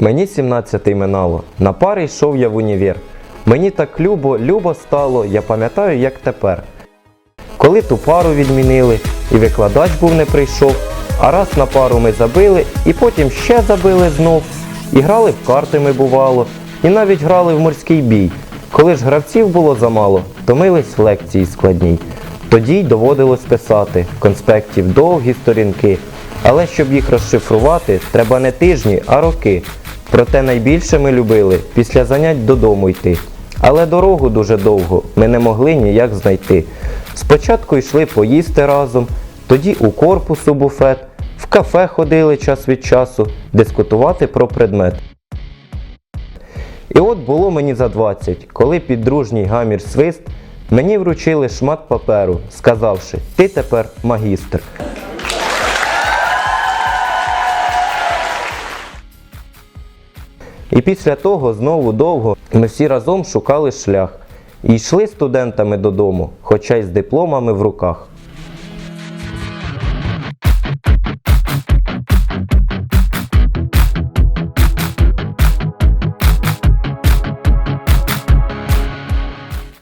Мені 17 минало. На пари йшов я в універ. Мені так любо, любо стало, я пам'ятаю, як тепер. Коли ту пару відмінили, і викладач був не прийшов, а раз на пару ми забили, і потім ще забили знов. І грали в карти ми бувало, і навіть грали в морський бій. Коли ж гравців було замало, томились в лекції складній. Тоді й доводилось писати конспектів довгі сторінки. Але щоб їх розшифрувати, треба не тижні, а роки. Проте найбільше ми любили після занять додому йти. Але дорогу дуже довго ми не могли ніяк знайти. Спочатку йшли поїсти разом, тоді у корпус у буфет, в кафе ходили час від часу, дискутувати про предмет. І от було мені за 20, коли під дружній гамір свист мені вручили шмат паперу, сказавши, ти тепер магістр. І після того знову довго ми всі разом шукали шлях і йшли студентами додому, хоча й з дипломами в руках.